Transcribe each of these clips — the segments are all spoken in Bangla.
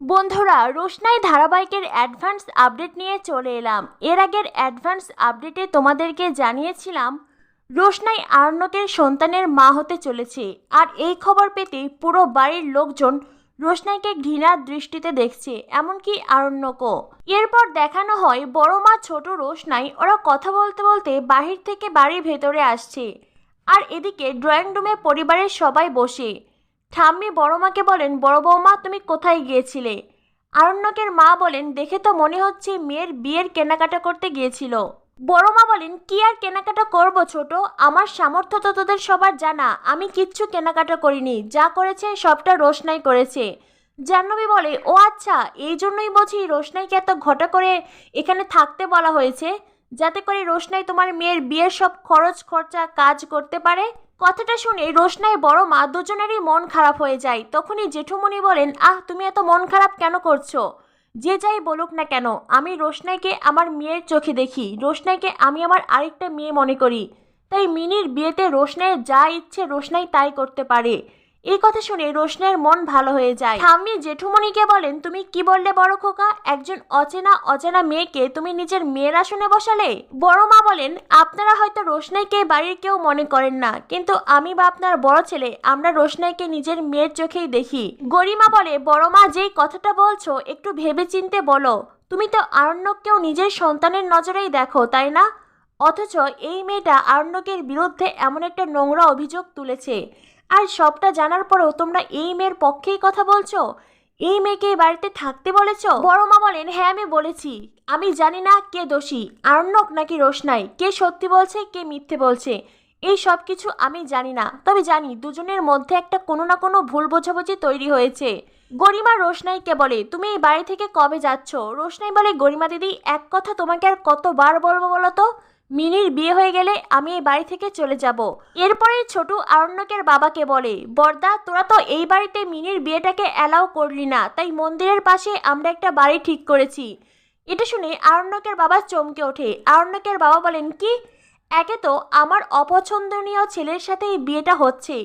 বন্ধুরা, রোশনাই ধারাবাহিকের অ্যাডভান্স আপডেট নিয়ে চলে এলাম। এর আগের অ্যাডভান্স আপডেটে তোমাদেরকে জানিয়েছিলাম, রোশনাই আরণ্যকের সন্তানের মা হতে চলেছে। আর এই খবর পেতে পুরো বাড়ির লোকজন রোশনাইকে ঘৃণার দৃষ্টিতে দেখছে, এমনকি আরণ্যকও এরপর দেখানো হয়, বড় মা ছোট রোশনাই, ওরা কথা বলতে বলতে বাহির থেকে বাড়ির ভেতরে আসছে। আর এদিকে ড্রয়িং রুমে পরিবারের সবাই বসে। ঠাম্মি বড় মাকে বলেন, বড় বৌমা, তুমি কোথায় গিয়েছিলে? আরণ্যকের মা বলেন, দেখে তো মনে হচ্ছে মেয়ের বিয়ের কেনাকাটা করতে গিয়েছিল। বড় মা বলেন, কি আর কেনাকাটা করব ছোট? আমার সামর্থ্য তো তোদের সবার জানা। আমি কিচ্ছু কেনাকাটা করিনি। যা করেছে সবটা রোশনাই করেছে। জাহ্নবী বলে, ও আচ্ছা এই জন্যই বুঝি রোশনাইকে এত ঘটা করে এখানে থাকতে বলা হয়েছে, যাতে করে রোশনাই তোমার মেয়ের বিয়ের সব খরচ খরচা কাজ করতে পারে? কথাটা শুনে রোশনাই বড় মা দুজনেরই মন খারাপ হয়ে যায়। তখনই জেঠুমণি বলেন, আহ, তুমি এত মন খারাপ কেন করছ? যে যাই বলুক না কেন, আমি রোশনাইকে আমার মেয়ের চোখে দেখি। রোশনাইকে আমি আমার আরেকটা মেয়ে মনে করি। তাই মিনির বিয়েতে রোশনাইয়ের যা ইচ্ছে রোশনাই তাই করতে পারে। এই কথা শুনে রোশনের মন ভালো হয়ে যায়। ঠাম্মি জেঠুমণিকে বলেন, তুমি কি বললে বড় খোকা? একজন অচেনা অচেনা মেয়েকে তুমি নিজের মেয়ের আসনে বসালে? বড় মা বলেন, আপনারা হয়তো রোশনাইকে বাড়ির কেউ মনে করেন না, কিন্তু আমি বা আপনার বড় ছেলে, আমরা রোশনাইকে নিজের মেয়ের চোখেই দেখি। গরিমা বলে, বড় মা, যেই কথাটা বলছো, একটু ভেবে চিনতে বলো। তুমি তো আরণ্যককেও নিজের সন্তানের নজরেই দেখো, তাই না? অথচ এই মেয়েটা আরণ্যকের বিরুদ্ধে এমন একটা নোংরা অভিযোগ তুলেছে। আর সবটা জানার পরেও তোমরা এই মেয়ের পক্ষেই কথা বলছো? এই মেয়েকে এই বাড়িতে থাকতে বলেছ? বড় মা বলেন হ্যাঁ আমি বলেছি। আমি জানি না কে দোষী, আরণ্যক নাকি রোশনাই কে সত্যি বলছে, কে মিথ্যে বলছে। এই সব কিছু আমি জানি না। তবে জানি, দুজনের মধ্যে একটা কোনো না কোনো ভুল বোঝাবুঝি তৈরি হয়েছে। গরিমা রোশনাইকে বলে, তুমি এই বাড়ি থেকে কবে যাচ্ছ? রোশনাই বলে, গরিমা দিদি, এক কথা তোমাকে আর কতবার বলব বলো তো? মিনির বিয়ে হয়ে গেলে আমি এই বাড়ি থেকে চলে যাব। এরপরে ছোট আরণ্যকের বাবাকে বলে, বর্দা, তোরা তো এই বাড়িতে মিনির বিয়েটাকে অ্যালাউ করলি না, তাই মন্দিরের পাশে আমরা একটা বাড়ি ঠিক করেছি। এটা শুনে আরণ্যকের বাবা চমকে ওঠে। আরণ্যকের বাবা বলেন, কি? একে তো আমার অপছন্দনীয় ছেলের সাথে এই বিয়েটা হচ্ছে।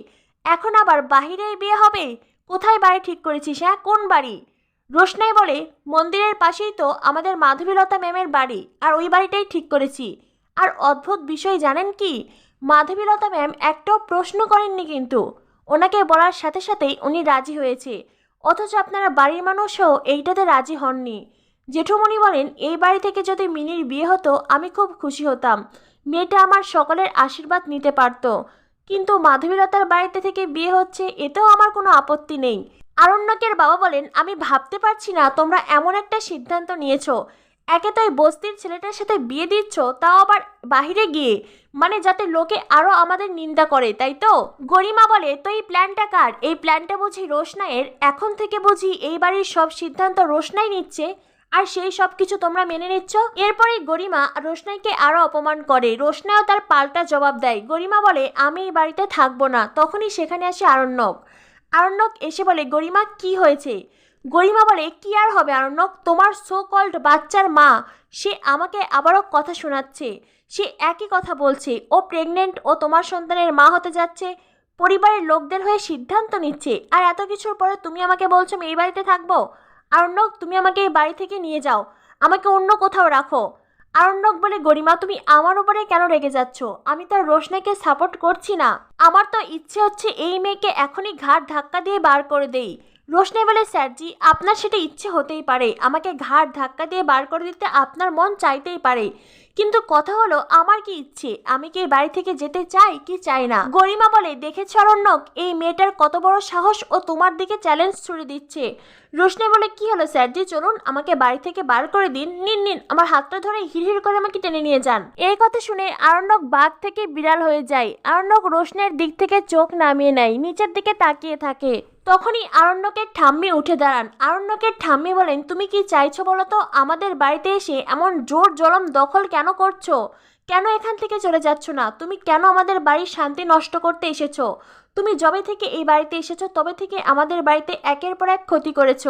এখন আবার বাহিরে এই বিয়ে হবে? কোথায় বাড়ি ঠিক করেছিস হ্যাঁ? কোন বাড়ি? রোশনাই বলে, মন্দিরের পাশেই তো আমাদের মাধবীলতা ম্যামের বাড়ি, আর ওই বাড়িটাই ঠিক করেছি। আর অদ্ভুত বিষয় জানেন কি? মাধবীলতা ম্যাম একটাও প্রশ্ন করেননি কিন্তু। ওনাকে বলার সাথে সাথেই উনি রাজি হয়েছে। অথচ আপনারা বাড়ির মানুষও এইটাতে রাজি হননি। জেঠুমণি বলেন, এই বাড়ি থেকে যদি মিনির বিয়ে হতো, আমি খুব খুশি হতাম। মেয়েটা আমার সকলের আশীর্বাদ নিতে পারতো। কিন্তু মাধবীলতার বাড়িতে থেকে বিয়ে হচ্ছে, এতেও আমার কোনো আপত্তি নেই। আরণ্যকের বাবা বলেন, আমি ভাবতে পারছি না, তোমরা এমন একটা সিদ্ধান্ত নিয়েছো। একে তো বস্তির ছেলেটার সাথে বিয়ে দিচ্ছ, তাও আবার বাহিরে গিয়ে? মানে যাতে লোকে আরও আমাদের নিন্দা করে, তাই তো? গরিমা বলে, তো এই প্ল্যানটা কার? এই প্ল্যানটা বুঝি রোশনাইয়ের? এখন থেকে বুঝি এই বাড়ির সব সিদ্ধান্ত রোশনাই নিচ্ছে? আর সেই সব কিছু তোমরা মেনে নিচ্ছ? এরপরে গরিমা রোশনাইকে আরও অপমান করে। রোশনাইও তার পাল্টা জবাব দেয়। গরিমা বলে, আমি এই বাড়িতে থাকব না। তখনই সেখানে আসে আরণ্যক। আরণ্যক এসে বলে, গরিমা, কি হয়েছে? গরিমা বলে, কি আর হবে আরণ্যক? তোমার সো কল্ড বাচ্চার মা। সে আমাকে আবারও কথা শোনাচ্ছে। সে একই কথা বলছে, ও প্রেগনেন্ট ও তোমার সন্তানের মা হতে যাচ্ছে। পরিবারের লোকদের হয়ে সিদ্ধান্ত নিচ্ছে। আর এত কিছুর পরে তুমি আমাকে বলছো আমি এই বাড়িতে থাকব? আরণ্যক, তুমি আমাকে এই বাড়ি থেকে নিয়ে যাও। আমাকে অন্য কোথাও রাখো। আরণ্যক বলে, গরিমা, তুমি আমার উপরে কেন রেগে যাচ্ছ? আমি তার রোশনাকে সাপোর্ট করছি না। আমার তো ইচ্ছে হচ্ছে এই মেয়েকে এখনই ঘাট ধাক্কা দিয়ে বার করে দেই। রোশনি বলে স্যারজি আপনার সেটা ইচ্ছে হতেই পারে। আমাকে ঘাট ধাক্কা দিয়ে বার করে দিতে আপনার মন চাইতেই পারে। কিন্তু কথা হলো, আমার কি ইচ্ছে? আমি কি বাড়ি থেকে যেতে চাই কি চাই না? গরিমা বলে, দেখেছ অরণ্যক, এই মেয়েটার কত বড় সাহস ও তোমার দিকে চ্যালেঞ্জ ছুড়ে দিচ্ছে। রোশনি বলে, কি হলো স্যারজি চলুন, আমাকে বাড়ি থেকে বার করে দিন। নিন নিন, আমার হাতটা ধরে হিড়হিড় করে আমাকে টেনে নিয়ে যান। এই কথা শুনে আরণ্যক বাঘ থেকে বিড়াল হয়ে যায়। আরণ্যক রোশনের দিক থেকে চোখ নামিয়ে নেয়, নিচের দিকে তাকিয়ে থাকে। তখনই আরণ্যকের ঠাম্মি উঠে দাঁড়ান। আরণ্যকের ঠাম্মি বলেন, তুমি কি চাইছো বলো তো? আমাদের বাড়িতে এসে এমন জোর জলম দখল কেন করছ? কেন এখান থেকে চলে যাচ্ছ না? তুমি কেন আমাদের বাড়ির শান্তি নষ্ট করতে এসেছ? তুমি যবে থেকে এই বাড়িতে এসেছ, তবে থেকে আমাদের বাড়িতে একের পর এক ক্ষতি করেছ।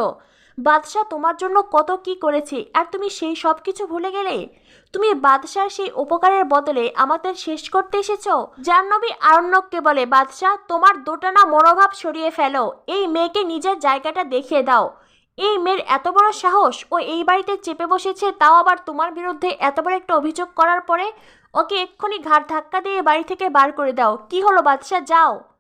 বাদশাহ তোমার জন্য কত কি করেছে আর তুমি সেই সব কিছু ভুলে গেলে? তুমি বাদশাহ সেই উপকারের বদলে আমাদের শেষ করতে এসেছ? জাহ্নবী আরণ্যককে বলে, বাদশাহ, তোমার দোটানা মনোভাব সরিয়ে ফেলো। এই মেয়েকে নিজের জায়গাটা দেখিয়ে দাও। এই মেয়ের এত বড় সাহস ও এই বাড়িতে চেপে বসেছে, তাও আবার তোমার বিরুদ্ধে এত বড় একটা অভিযোগ করার পরে? ওকে এক্ষুনি ঘাট ধাক্কা দিয়ে বাড়ি থেকে বার করে দাও। কি হলো বাদশা যাও।